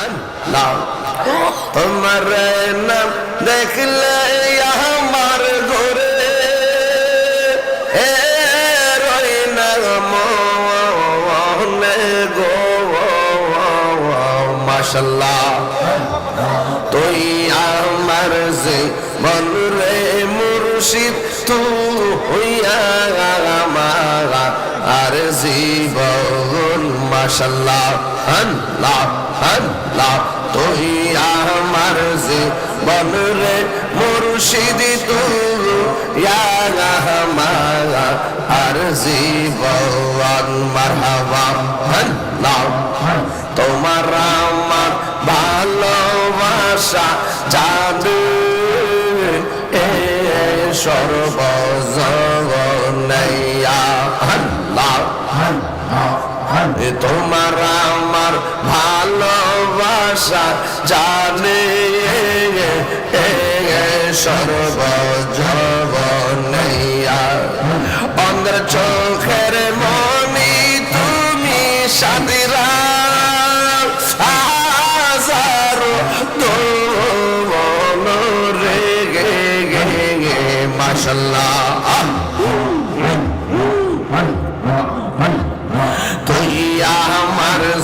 আল্লাহ তোমার নাম দেখলে আমার ঘরে মাশাল্লাহ। তুই আমার যে মন রে মুর্শিদ, তু হইয়া আমার আর জীবন, মাশাল্লাহ। আল্লাহ। আল্লাহ তুই আমার মন রে মুর্শিদ তু আমার আর জীবন মারহাবা। আল্লাহ তোমার আমার ভালোবাসা জাদু এ সর্বজগনাইয়া আল্লাহ এ তোমার আমার ভালোবাসা জানে। এ সর্বজগনাইয়া অন্ধের চোখের মনি তুমি সাদিরা। হাজারো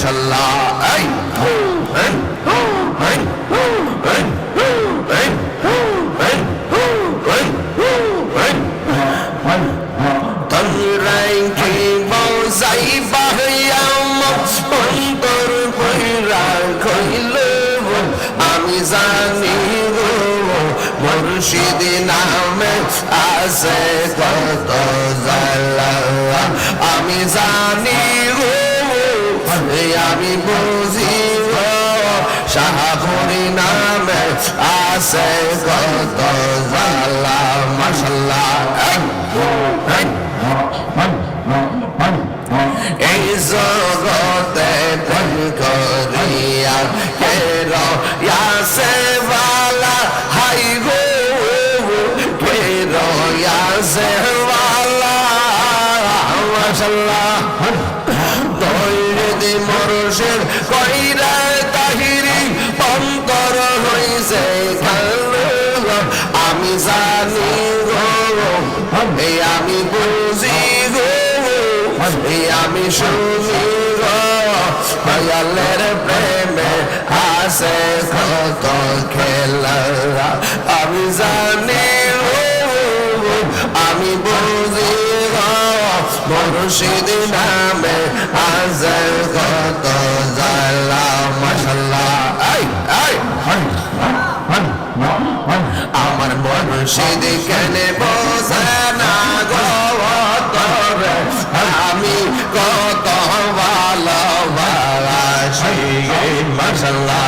মাশাল্লাহ এই এই এই এই এই আমি জানি মুর্শিদ নামে আছে কত জালা আমি জানি আমি বুঝি গো শাহপুরি নামে আছে কত জালা মাশাল্লাহ। এই জগতে করিয়া কের ইয়াসে বালা? হাই গো কের ইয়াসে বালা? মাশাল্লাহ। কইরা তাহিরি অন্তর হইছে আমি জানি গো আমি বুঝি আমি শুনি গো। প্রেমে আসে কত খেলা আমি জানি আমি বুঝি নামে আছে কত মুর্শিদ কেনে বসে না গো আমি কত ভালোবাসি মাশাল্লাহ। দেখাইয়া